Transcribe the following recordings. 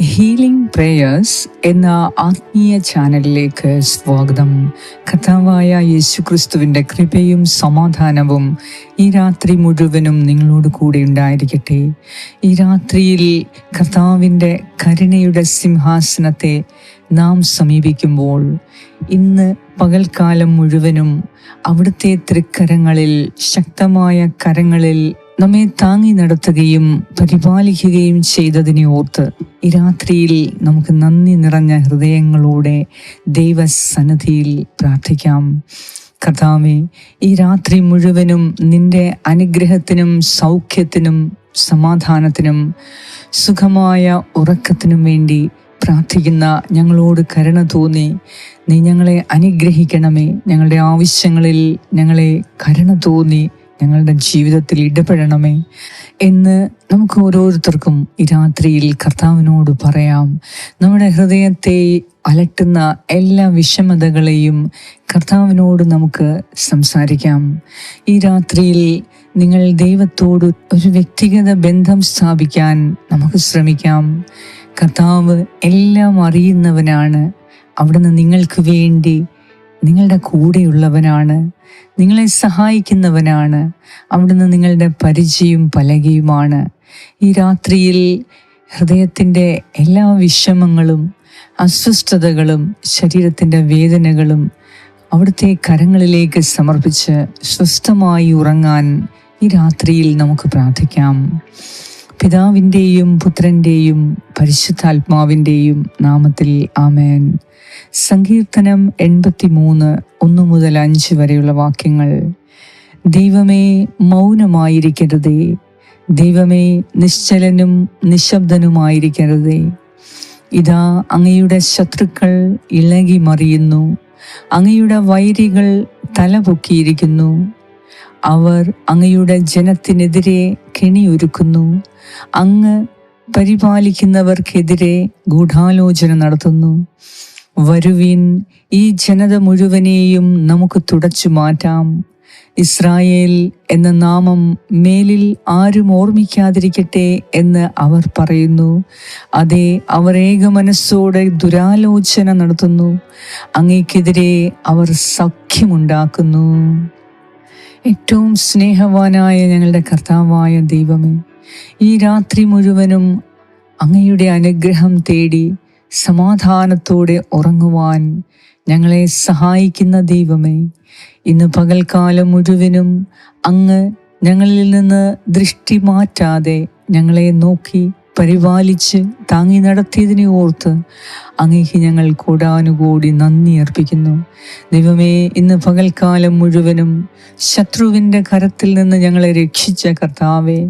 Healing prayers എന്ന ആത്മീയ ചാനലിലേക്ക് സ്വാഗതം. കഥാവായ യേശുക്രിസ്തുവിന്റെ കൃപയും സമാധാനവും ഈ രാത്രി മുഴുവനും നിങ്ങളോട് കൂടെ ഉണ്ടായിരിക്കട്ടെ. ഈ രാത്രിയിൽ കർത്താവിന്റെ കരുണയുടെ സിംഹാസനത്തെ നാം സമീപിക്കുമ്പോൾ ഇന്ന് പകൽക്കാലം മുഴുവനും അവിടുത്തെ തൃക്കരങ്ങളിൽ ശക്തമായ കരങ്ങളിൽ നമ്മെ താങ്ങി നടത്തുകയും പരിപാലിക്കുകയും ചെയ്തതിനെ ഓർത്ത് ഈ രാത്രിയിൽ നമുക്ക് നന്ദി നിറഞ്ഞ ഹൃദയങ്ങളോടെ ദൈവസന്നിധിയിൽ പ്രാർത്ഥിക്കാം. കർത്താവെ ഈ രാത്രി മുഴുവനും നിന്റെ അനുഗ്രഹത്തിനും സൗഖ്യത്തിനും സമാധാനത്തിനും സുഖമായ ഉറക്കത്തിനും വേണ്ടി പ്രാർത്ഥിക്കുന്ന ഞങ്ങളോട് കരുണ തോന്നി. നീ ഞങ്ങളെ അനുഗ്രഹിക്കണമേ. ഞങ്ങളുടെ ആവശ്യങ്ങളിൽ ഞങ്ങളെ കരുണ തോന്നി. ഞങ്ങളുടെ ജീവിതത്തിൽ ഇടപെടണമേ എന്ന് നമുക്ക് ഓരോരുത്തർക്കും ഈ രാത്രിയിൽ കർത്താവിനോട് പറയാം. നമ്മുടെ ഹൃദയത്തെ അലട്ടുന്ന എല്ലാ വിഷമതകളെയും കർത്താവിനോട് നമുക്ക് സംസാരിക്കാം. ഈ രാത്രിയിൽ നിങ്ങൾ ദൈവത്തോട് ഒരു വ്യക്തിഗത ബന്ധം സ്ഥാപിക്കാൻ നമുക്ക് ശ്രമിക്കാം. കർത്താവ് എല്ലാം അറിയുന്നവനാണ്. അവിടുന്ന് നിങ്ങൾക്ക് വേണ്ടി നിങ്ങളുടെ കൂടെയുള്ളവനാണ് നിങ്ങളെ സഹായിക്കുന്നവനാണ് അവിടുന്ന് നിങ്ങളുടെ പരിചയം പലകയുമാണ്. ഈ രാത്രിയിൽ ഹൃദയത്തിന്റെ എല്ലാ വിഷമങ്ങളും അസ്വസ്ഥതകളും ശരീരത്തിന്റെ വേദനകളും അവിടുത്തെ കരങ്ങളിലേക്ക് സമർപ്പിച്ച് സ്വസ്ഥമായി ഉറങ്ങാൻ ഈ രാത്രിയിൽ നമുക്ക് പ്രാർത്ഥിക്കാം. പിതാവിന്റെയും പുത്രന്റെയും പരിശുദ്ധാത്മാവിന്റെയും നാമത്തിൽ ആമേൻ. സങ്കീർത്തനം എൺപത്തി മൂന്ന് ഒന്ന് മുതൽ അഞ്ച് വരെയുള്ള വാക്യങ്ങൾ. ദൈവമേ മൗനമായിരിക്കരുതേ. ദൈവമേ നിശ്ചലനും നിശബ്ദനുമായിരിക്കരുതേ. ഇതാ അങ്ങയുടെ ശത്രുക്കൾ ഇളകി മറിയുന്നു. അങ്ങയുടെ വൈരികൾ തലപൊക്കിയിരിക്കുന്നു അവർ അങ്ങയുടെ ജനത്തിനെതിരെ കെണിയൊരുക്കുന്നു. അങ്ങ് പരിപാലിക്കുന്നവർക്കെതിരെ ഗൂഢാലോചന നടത്തുന്നു. വരുവിൻ ഈ ജനത മുഴുവനെയും നമുക്ക് തുടച്ചു മാറ്റാം. ഇസ്രായേൽ എന്ന നാമം മേലിൽ ആരും ഓർമ്മിക്കാതിരിക്കട്ടെ എന്ന് അവർ പറയുന്നു. അതെ അവർ ഏക മനസ്സോടെ ദുരാലോചന നടത്തുന്നു. അങ്ങേക്കെതിരെ അവർ സഖ്യമുണ്ടാക്കുന്നു. ഏറ്റവും സ്നേഹവാനായ ഞങ്ങളുടെ കർത്താവായ ദൈവമേ ഈ രാത്രി മുഴുവനും അങ്ങയുടെ അനുഗ്രഹം തേടി സമാധാനത്തോടെ ഉറങ്ങുവാൻ ഞങ്ങളെ സഹായിക്കുന്ന ദൈവമേ ഇന്ന് പകൽക്കാലം മുഴുവനും അങ്ങ് ഞങ്ങളിൽ നിന്ന് ദൃഷ്ടി മാറ്റാതെ ഞങ്ങളെ നോക്കി പരിപാലിച്ച് താങ്ങി നടത്തിയതിനെ ഓർത്ത് അങ്ങേക്ക് ഞങ്ങൾ കൂടാനുകൂടി നന്ദി അർപ്പിക്കുന്നു. ദൈവമേ ഇന്ന് പകൽക്കാലം മുഴുവനും ശത്രുവിന്റെ കരത്തിൽ നിന്ന് ഞങ്ങളെ രക്ഷിച്ച കർത്താവെ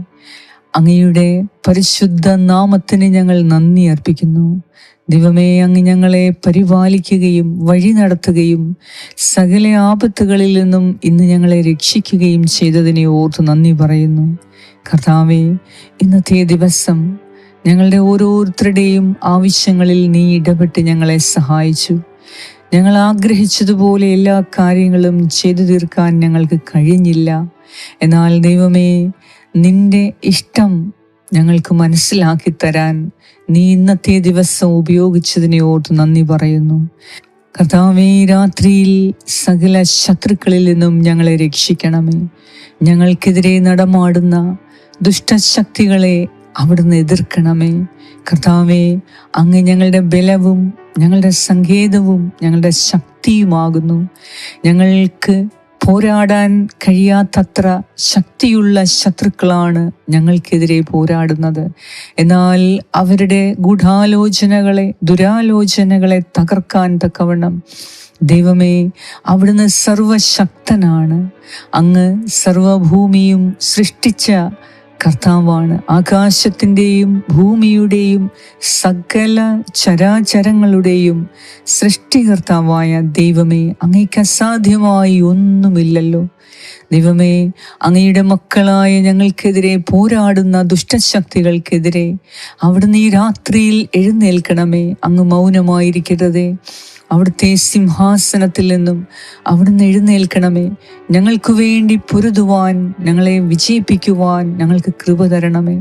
അങ്ങയുടെ പരിശുദ്ധ നാമത്തിന് ഞങ്ങൾ നന്ദി അർപ്പിക്കുന്നു. ദൈവമേ അങ്ങ് ഞങ്ങളെ പരിപാലിക്കുകയും വഴി നടത്തുകയും സകല ആപത്തുകളിൽ നിന്നും ഇന്ന് ഞങ്ങളെ രക്ഷിക്കുകയും ചെയ്തതിനെ ഓർത്ത് നന്ദി പറയുന്നു. കർത്താവെ ഇന്നത്തെ ദിവസം ഞങ്ങളുടെ ഓരോരുത്തരുടെയും ആവശ്യങ്ങളിൽ നീ ഇടപെട്ട് ഞങ്ങളെ സഹായിച്ചു. ഞങ്ങൾ ആഗ്രഹിച്ചതുപോലെ എല്ലാ കാര്യങ്ങളും ചെയ്തു തീർക്കാൻ ഞങ്ങൾക്ക് കഴിഞ്ഞില്ല. എന്നാൽ ദൈവമേ നിന്റെ ഇഷ്ടം ഞങ്ങൾക്ക് മനസ്സിലാക്കി തരാൻ നീ ഇന്നത്തെ ദിവസം ഉപയോഗിച്ചതിനെ ഓർത്ത് നന്ദി പറയുന്നു. കർത്താവേ രാത്രിയിൽ സകല ശത്രുക്കളിൽ നിന്നും ഞങ്ങളെ രക്ഷിക്കണമേ. ഞങ്ങൾക്കെതിരെ നടമാടുന്ന ദുഷ്ടശക്തികളെ അവിടുന്ന് എതിർക്കണമേ. കർത്താവേ അങ്ങ് ഞങ്ങളുടെ ബലവും ഞങ്ങളുടെ സങ്കേതവും ഞങ്ങളുടെ ശക്തിയുമാകുന്നു. ഞങ്ങൾക്ക് പോരാടാൻ കഴിയാത്തത്ര ശക്തിയുള്ള ശത്രുക്കളാണ് ഞങ്ങൾക്കെതിരെ പോരാടുന്നത്. എന്നാൽ അവരുടെ ഗൂഢാലോചനകളെ ദുരാലോചനകളെ തകർക്കാൻ തക്കവണ്ണം ദൈവമേ അവിടുന്ന് സർവശക്തനാണ് അങ്ങ് സർവഭൂമിയും സൃഷ്ടിച്ച കർത്താവാണ്. ആകാശത്തിന്റെയും ഭൂമിയുടെയും സകല ചരാചരങ്ങളുടെയും സൃഷ്ടികർത്താവായ ദൈവമേ അങ്ങേക്ക് അസാധ്യമായി ഒന്നുമില്ലല്ലോ. ദൈവമേ അങ്ങയുടെ മക്കളായ ഞങ്ങൾക്കെതിരെ പോരാടുന്ന ദുഷ്ടശക്തികൾക്കെതിരെ അവിടുന്ന് ഈ രാത്രിയിൽ എഴുന്നേൽക്കണമേ. അങ്ങ് മൗനമായിരിക്കരുതേ. അവിടുത്തെ സിംഹാസനത്തിൽ നിന്നും അവിടുന്ന് എഴുന്നേൽക്കണമേ. ഞങ്ങൾക്ക് വേണ്ടി പൊരുതുവാൻ ഞങ്ങളെ വിജയിപ്പിക്കുവാൻ ഞങ്ങൾക്ക് കൃപ തരണമേ.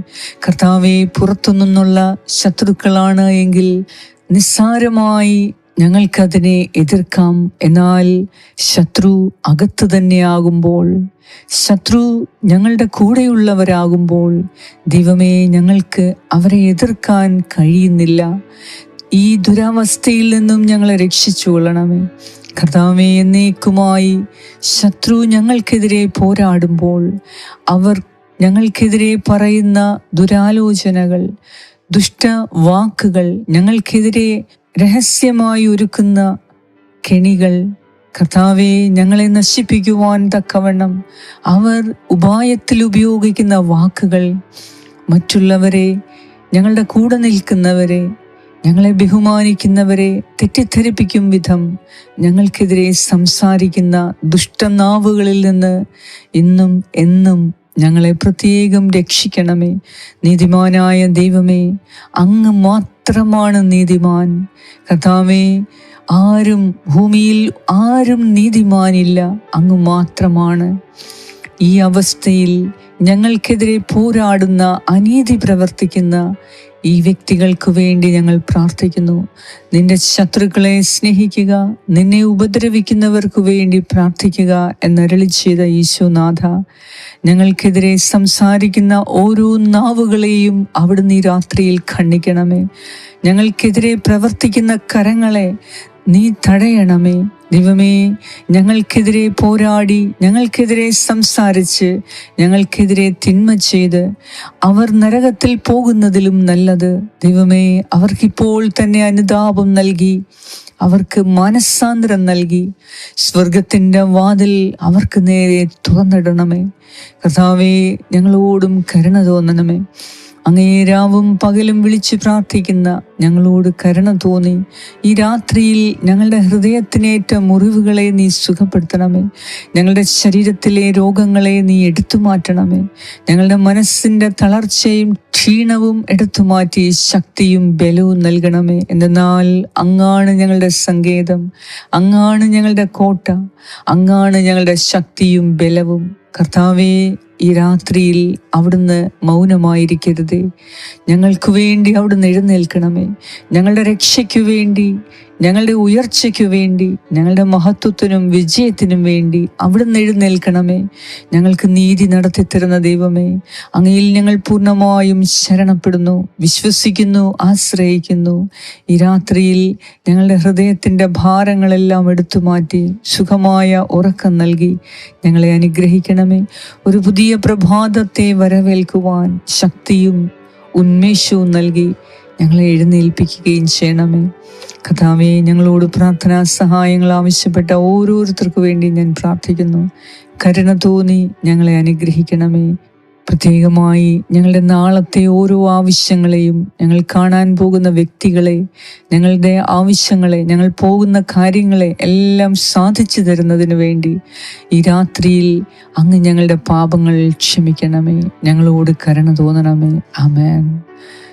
കർത്താവെ പുറത്തുനിന്നുള്ള ശത്രുക്കളാണ് എങ്കിൽ നിസ്സാരമായി ഞങ്ങൾക്കതിനെ എതിർക്കാം. എന്നാൽ ശത്രു അകത്ത് തന്നെയാകുമ്പോൾ ശത്രു ഞങ്ങളുടെ കൂടെയുള്ളവരാകുമ്പോൾ ദൈവമേ ഞങ്ങൾക്ക് അവരെ എതിർക്കാൻ കഴിയുന്നില്ല. ഈ ദുരാവസ്ഥയിൽ നിന്നും ഞങ്ങളെ രക്ഷിച്ചു കൊള്ളണമേ കർത്താവെ എന്നേക്കുമായി ശത്രു ഞങ്ങൾക്കെതിരെ പോരാടുമ്പോൾ അവർ ഞങ്ങൾക്കെതിരെ പറയുന്ന ദുരാലോചനകൾ ദുഷ്ടവാക്കുകൾ ഞങ്ങൾക്കെതിരെ രഹസ്യമായി ഒരുക്കുന്ന കെണികൾ കർത്താവെ ഞങ്ങളെ നശിപ്പിക്കുവാൻ തക്കവണ്ണം അവർ ഉപായത്തിൽ ഉപയോഗിക്കുന്ന വാക്കുകൾ മറ്റുള്ളവരെ ഞങ്ങളുടെ കൂടെ നിൽക്കുന്നവരെ ഞങ്ങളെ ബഹുമാനിക്കുന്നവരെ തെറ്റിദ്ധരിപ്പിക്കും വിധം ഞങ്ങൾക്കെതിരെ സംസാരിക്കുന്ന ദുഷ്ടനാവുകളിൽ നിന്ന് ഇന്നും എന്നും ഞങ്ങളെ പ്രത്യേകം രക്ഷിക്കണമേ. നീതിമാനായ ദൈവമേ അങ്ങ് മാത്രമാണ് നീതിമാൻ. കഥാമേ ആരും ഭൂമിയിൽ ആരും നീതിമാനില്ല അങ്ങ് മാത്രമാണ്. ഈ അവസ്ഥയിൽ ഞങ്ങൾക്കെതിരെ പോരാടുന്ന അനീതി പ്രവർത്തിക്കുന്ന ഈ വ്യക്തികൾക്ക് വേണ്ടി ഞങ്ങൾ പ്രാർത്ഥിക്കുന്നു. നിന്റെ ശത്രുക്കളെ സ്നേഹിക്കുക നിന്നെ ഉപദ്രവിക്കുന്നവർക്ക് വേണ്ടി പ്രാർത്ഥിക്കുക എന്നരളി ചെയ്ത ഈശോനാഥ ഞങ്ങൾക്കെതിരെ സംസാരിക്കുന്ന ഓരോ നാവുകളെയും അവിടുന്ന് ഈ രാത്രിയിൽ ഖണ്ഡിക്കണമേ. ഞങ്ങൾക്കെതിരെ പ്രവർത്തിക്കുന്ന കരങ്ങളെ നീ തടയണമേ ദൈവമേ. ഞങ്ങൾക്കെതിരെ പോരാടി ഞങ്ങൾക്കെതിരെ സംസാരിച്ച് ഞങ്ങൾക്കെതിരെ തിന്മ ചെയ്ത് അവർ നരകത്തിൽ പോകുന്നതിലും നല്ലത്. ദൈവമേ അവർക്കിപ്പോൾ തന്നെ അനുതാപം നൽകി അവർക്ക് മനസ്സാന്തരം നൽകി. സ്വർഗത്തിന്റെ വാതിൽ അവർക്ക് നേരെ തുറന്നിടണമേ. കഥാവേ ഞങ്ങളോടും കരുണ തോന്നണമേ. അങ്ങേ രാവും പകലും വിളിച്ച് പ്രാർത്ഥിക്കുന്ന ഞങ്ങളോട് കരുണ തോന്നി. ഈ രാത്രിയിൽ ഞങ്ങളുടെ ഹൃദയത്തിനേറ്റ മുറിവുകളെ നീ സുഖപ്പെടുത്തണമേ. ഞങ്ങളുടെ ശരീരത്തിലെ രോഗങ്ങളെ നീ എടുത്തു മാറ്റണമേ ഞങ്ങളുടെ മനസ്സിന്റെ തളർച്ചയും ക്ഷീണവും എടുത്തു മാറ്റി ശക്തിയും ബലവും നൽകണമേ. എന്നാൽ അങ്ങാണ് ഞങ്ങളുടെ സങ്കേതം. അങ്ങാണ് ഞങ്ങളുടെ കോട്ട. അങ്ങാണ് ഞങ്ങളുടെ ശക്തിയും ബലവും. കർത്താവേ ഈ രാത്രിയിൽ അവിടുന്ന് മൗനമായിരിക്കരുതേ. ഞങ്ങൾക്ക് വേണ്ടി അവിടുന്ന് എഴുന്നേൽക്കണമേ. ഞങ്ങളുടെ രക്ഷയ്ക്കു വേണ്ടി ഞങ്ങളുടെ ഉയർച്ചയ്ക്കു വേണ്ടി ഞങ്ങളുടെ മഹത്വത്തിനും വിജയത്തിനും വേണ്ടി അവിടുന്ന് എഴുന്നേൽക്കണമേ. ഞങ്ങൾക്ക് നീതി നടത്തിത്തരുന്ന ദൈവമേ അങ്ങയിൽ ഞങ്ങൾ പൂർണമായും ശരണപ്പെടുന്നു വിശ്വസിക്കുന്നു ആശ്രയിക്കുന്നു. ഈ രാത്രിയിൽ ഞങ്ങളുടെ ഹൃദയത്തിന്റെ ഭാരങ്ങളെല്ലാം എടുത്തു മാറ്റി സുഖമായ ഉറക്കം നൽകി ഞങ്ങളെ അനുഗ്രഹിക്കണമേ. ഒരു പുതിയ പ്രഭാതത്തെ വരവേൽക്കുവാൻ ശക്തിയും ഉന്മേഷവും നൽകി ഞങ്ങളെ എഴുന്നേൽപ്പിക്കുകയും ചെയ്യണമേ. കഥാവെ ഞങ്ങളോട് പ്രാർത്ഥനാ സഹായങ്ങൾ ആവശ്യപ്പെട്ട ഓരോരുത്തർക്കു വേണ്ടി ഞാൻ പ്രാർത്ഥിക്കുന്നു. കരുണ തോന്നി ഞങ്ങളെ അനുഗ്രഹിക്കണമേ. പ്രത്യേകമായി ഞങ്ങളുടെ നാളത്തെ ഓരോ ആവശ്യങ്ങളെയും ഞങ്ങൾ കാണാൻ പോകുന്ന വ്യക്തികളെ ഞങ്ങളുടെ ആവശ്യങ്ങളെ ഞങ്ങൾ പോകുന്ന കാര്യങ്ങളെ എല്ലാം സാധിച്ചു തരുന്നതിന് വേണ്ടി ഈ രാത്രിയിൽ അങ്ങ് ഞങ്ങളുടെ പാപങ്ങൾ ക്ഷമിക്കണമേ. ഞങ്ങളോട് കരുണ തോന്നണമേ. അമേൻ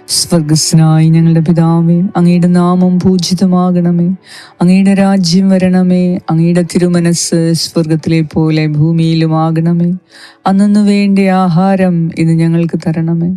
സ്വർഗസ്നായി ഞങ്ങളുടെ പിതാവേ അങ്ങയുടെ നാമം പൂജിതമാകണമേ. അങ്ങയുടെ രാജ്യം വരണമേ. അങ്ങയുടെ തിരുമനസ് സ്വർഗത്തിലെ പോലെ ഭൂമിയിലുമാകണമേ. അന്നു വേണ്ട ആഹാരം ഇന്ന് ഞങ്ങൾക്ക് തരണമേ.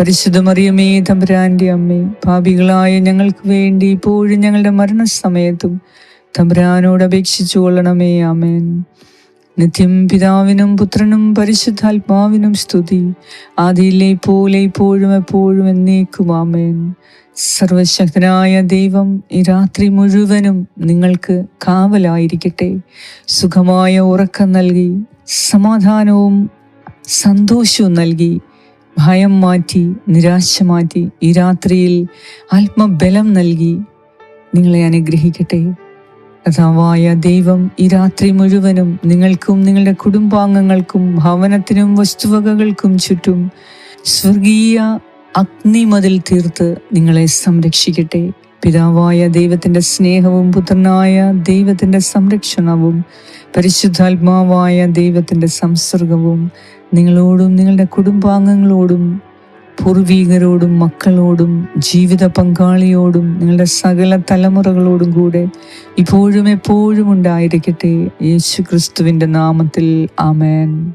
പരിശുദ്ധ മറിയമേ തമ്പുരാന്റെ അമ്മേ പാപികളായ ഞങ്ങൾക്ക് വേണ്ടി ഇപ്പോഴും ഞങ്ങളുടെ മരണസമയത്തും തമ്പുരാനോട് അപേക്ഷിച്ചു കൊള്ളണമേ ആമേൻ. നിത്യം പിതാവിനും പുത്രനും പരിശുദ്ധാത്മാവിനും സ്തുതി. ആദിയിലെ പോലെ ഇപ്പോഴും എപ്പോഴും എന്നേക്കും ആമേൻ. സർവശക്തനായ ദൈവം ഈ രാത്രി മുഴുവനും നിങ്ങൾക്ക് കാവലായിരിക്കട്ടെ. സുഖമായ ഉറക്കം നൽകി സമാധാനവും സന്തോഷവും നൽകി ഭയം മാറ്റി നിരാശ മാറ്റി ഈ രാത്രിയിൽ ആത്മബലം നൽകി നിങ്ങളെ അനുഗ്രഹിക്കട്ടെ. കഥാവായ ദൈവം ഈ രാത്രി മുഴുവനും നിങ്ങൾക്കും നിങ്ങളുടെ കുടുംബാംഗങ്ങൾക്കും ഭവനത്തിനും വസ്തുവകകൾക്കും ചുറ്റും സ്വർഗീയ അഗ്നി അഗ്നിമതിൽ തീർത്ത് നിങ്ങളെ സംരക്ഷിക്കട്ടെ. പിതാവായ ദൈവത്തിന്റെ സ്നേഹവും പുത്രനായ ദൈവത്തിന്റെ സംരക്ഷണവും പരിശുദ്ധാത്മാവായ ദൈവത്തിന്റെ സംസർഗവും നിങ്ങളോടും നിങ്ങളുടെ കുടുംബാംഗങ്ങളോടും പൂർവീകരോടും മക്കളോടും ജീവിത പങ്കാളിയോടും നിങ്ങളുടെ സകല തലമുറകളോടും കൂടെ ഇപ്പോഴും എപ്പോഴും ഉണ്ടായിരിക്കട്ടെ. യേശു ക്രിസ്തുവിന്റെ നാമത്തിൽ ആമേൻ.